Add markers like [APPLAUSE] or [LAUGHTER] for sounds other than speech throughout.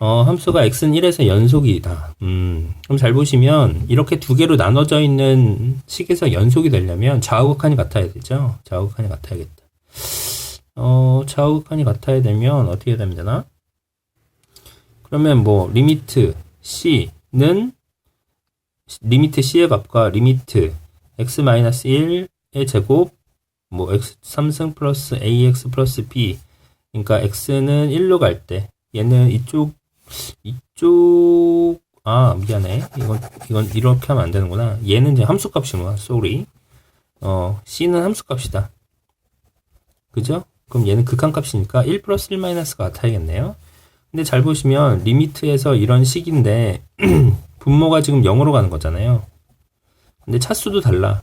어, 함수가 x는 1에서 연속이다. 음, 그럼 잘 보시면 이렇게 두 개로 나눠져 있는 식에서 연속이 되려면 좌우극한이 같아야 되죠. 좌우극한이 같아야겠다. 어, 좌우극한이 같아야 되면 어떻게 되면 되나? 그러면 뭐 리미트 c는 리미트 c의 값과 리미트 x-1의 제곱 뭐 x 3승 플러스 ax 플러스 b 그러니까 x는 1로 갈 때 얘는 이쪽 이쪽 아 미안해. 이건 이건 이렇게 하면 안 되는구나. 얘는 이제 함수값이구나 sorry. 어 c는 함수값이다. 그죠? 그럼 얘는 극한값이니까 1 플러스 1 마이너스가 같아야겠네요. 근데 잘 보시면 리미트에서 이런 식인데 [CLEARS THROAT] 분모가 지금 0으로 가는 거잖아요. 근데 차수도 달라.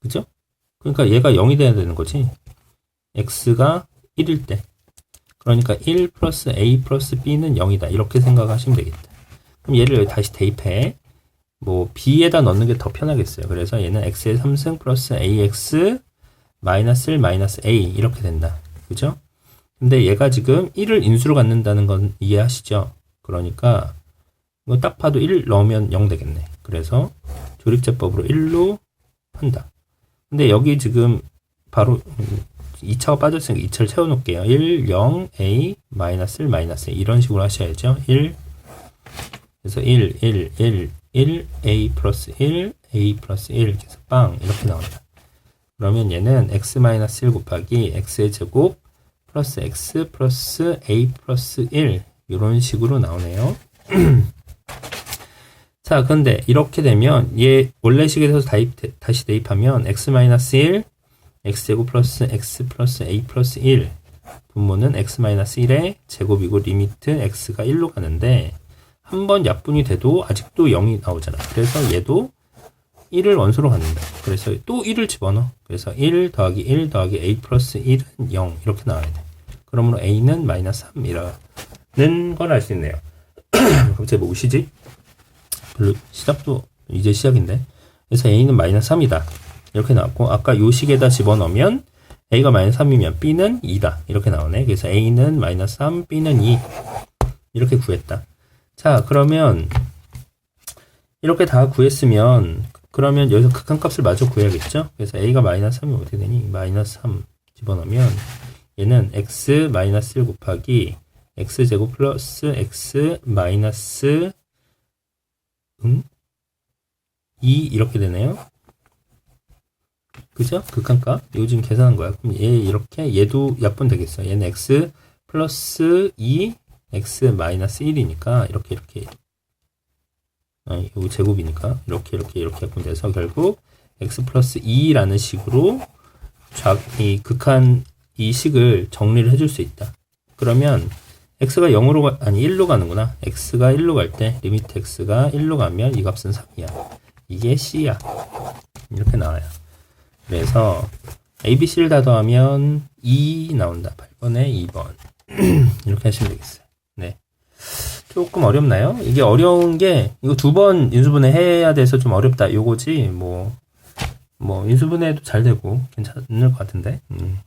그죠? 그러니까 얘가 0이 돼야 되는 거지. X가 1일 때 그러니까 1 플러스 a 플러스 b는 0이다. 이렇게 생각하시면 되겠다. 그럼 얘를 다시 대입해. 뭐 b에다 넣는 게 더 편하겠어요. 그래서 얘는 x의 3승 플러스 ax 마이너스 1 마이너스 a 이렇게 된다. 그죠? 근데 얘가 지금 1을 인수로 갖는다는 건 이해하시죠? 그러니까 이거 딱 봐도 1 넣으면 0 되겠네. 그래서 조립제법으로 1로 한다. 근데 여기 지금 바로 2차가 빠졌으니까 2차를 채워놓을게요. 1, 0, A, 마이너스 1, 마이너스 1. 이런 식으로 하셔야죠. 1, 그래서 1, 1, 1, 1, A 플러스 1, A 플러스 1. 그래서 빵. 이렇게 나온다. 그러면 얘는 x 마이너스 1 곱하기 x의 제곱 플러스 x 플러스 a 플러스 1. 이런 식으로 나오네요. [CLEARS THROAT] 자, 근데 이렇게 되면 얘 원래 식에서 다시 대입하면 x 마이너스 1 x제곱 플러스 x 플러스 a 플러스 1 분모는 x 마이너스 1의 제곱이고 리미트 x가 1로 가는데 한 번 약분이 돼도 아직도 0이 나오잖아. 그래서 얘도 1을 원소로 갖는다. 그래서 또 1을 집어넣어. 그래서 1 더하기 1 더하기 a 플러스 1은 0 이렇게 나와야 돼. 그러므로 a는 마이너스 3이라는 걸 알 수 있네요. 갑자기 뭐 우시지? 별로 시작도 이제 시작인데. 그래서 a는 마이너스 3이다. 이렇게 나왔고 아까 요 식에다 집어넣으면 a가 마이너스 3이면 b는 2다. 이렇게 나오네. 그래서 a는 마이너스 3 b는 2 이렇게 구했다. 자 그러면 이렇게 다 구했으면 그러면 여기서 극한값을 마저 구해야겠죠? 그래서 a가 마이너스 3이면 어떻게 되니? 마이너스 3 집어넣으면 얘는 x 마이너스 1 곱하기 x제곱 플러스 x 마이너스 음? 2 이렇게 되네요 그죠? 극한값. 이거 지금 계산한 거야. 그럼 얘 이렇게 얘도 약분 되겠어. 얘는 x 플러스 2 x 마이너스 1이니까 이렇게 이렇게 아, 이거 제곱이니까 이렇게 이렇게 이렇게 약분돼서 결국 x 플러스 2라는 식으로 좌, 이 극한 이 식을 정리를 해줄 수 있다. 그러면 x가 0으로 가, 아니 1로 가는구나. x가 1로 갈 때 리미트 x가 1로 가면 이 값은 3이야. 이게 c야. 이렇게 나와요. 그래서 ABC를 다 더하면 2 나온다. 8번에 2번. [CLEARS THROAT] 이렇게 하시면 되겠어요. 네. 조금 어렵나요? 이게 어려운 게, 이거 두 번 인수분해 해야 돼서 좀 어렵다. 요거지, 뭐, 뭐, 인수분해도 잘 되고, 괜찮을 것 같은데. 음.